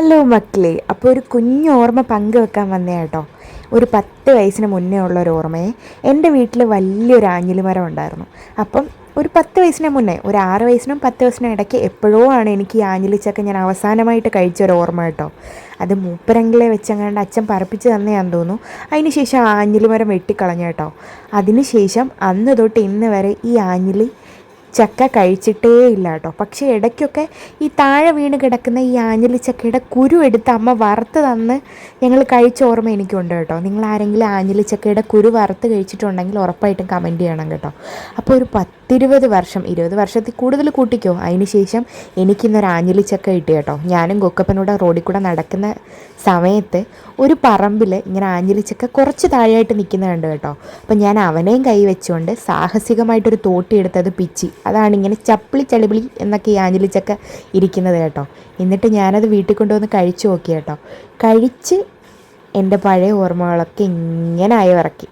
Hello മക്കളെ. അപ്പോൾ ഒരു കുഞ്ഞു ഓർമ്മ പങ്കുവെക്കാൻ വന്നേ കേട്ടോ. ഒരു പത്ത് വയസ്സിന് മുന്നേ ഉള്ള ഒരു ഓർമ്മയെ. എന്റെ വീട്ടിൽ വലിയൊരു ആഞ്ഞിലി മരം ഉണ്ടായിരുന്നു. അപ്പം ഒരു പത്ത് വയസ്സിന് മുന്നേ ഒരു ആറ് വയസ്സിനും പത്ത് വയസ്സിനും ഇടയ്ക്ക് എപ്പോഴോ ആണ് എനിക്ക് ഈ ആഞ്ഞിലിച്ചൊക്കെ ഞാൻ അവസാനമായിട്ട് കഴിച്ച ഒരു ഓർമ്മ കേട്ടോ. അത് മൂപ്പരങ്കിലെ വെച്ചങ്ങാണ്ട് അച്ഛൻ പറപ്പിച്ച് തന്നെയാന്ന് തോന്നുന്നു. അതിന് ശേഷം ആഞ്ഞിലി മരം വെട്ടിക്കളഞ്ഞു കേട്ടോ. അതിന് ശേഷം അന്ന് തൊട്ട് ഇന്ന് വരെ ഈ ആഞ്ഞിലി ചക്ക കഴിച്ചിട്ടേ ഇല്ല കേട്ടോ പക്ഷേ ഇടയ്ക്കൊക്കെ ഈ താഴെ വീണ് കിടക്കുന്ന ഈ ആഞ്ഞലി ചക്കയുടെ കുരു എടുത്ത് അമ്മ വറുത്ത് തന്ന് ഞങ്ങൾ കഴിച്ച ഓർമ്മ എനിക്കുണ്ട് കേട്ടോ. നിങ്ങൾ ആരെങ്കിലും ആഞ്ഞലി ചക്കയുടെ കുരു വറുത്ത് കഴിച്ചിട്ടുണ്ടെങ്കിൽ ഉറപ്പായിട്ടും കമന്റ് ചെയ്യണം കേട്ടോ. അപ്പോൾ ഒരു പത്തിരുപത് വർഷം ഇരുപത് വർഷത്തിൽ കൂടുതൽ കൂട്ടിക്കോ. അതിന് ശേഷം എനിക്കിന്നൊരു ആഞ്ഞലി ചക്ക കിട്ടി കേട്ടോ. ഞാനും കൊക്കപ്പനൂടെ റോഡിൽ കൂടെ നടക്കുന്ന സമയത്ത് ഒരു പറമ്പിൽ ഇങ്ങനെ ആഞ്ഞിലിച്ചക്ക കുറച്ച് താഴെയായിട്ട് നിൽക്കുന്ന കണ്ടു കേട്ടോ. അപ്പം ഞാൻ അവനെയും കൈ വെച്ചുകൊണ്ട് സാഹസികമായിട്ടൊരു തോട്ടിയെടുത്തത് പിച്ചി. അതാണ് ഇങ്ങനെ ചപ്പിളി ചളിപിളി എന്നൊക്കെ ഈ ആഞ്ഞിലിച്ചക്ക ഇരിക്കുന്നത് കേട്ടോ. എന്നിട്ട് ഞാനത് വീട്ടിൽ കൊണ്ടുവന്ന് കഴിച്ചു നോക്കി കേട്ടോ. കഴിച്ച് എന്റെ പഴയ ഓർമ്മകളൊക്കെ ഇങ്ങനെ ആയി ഇറക്കി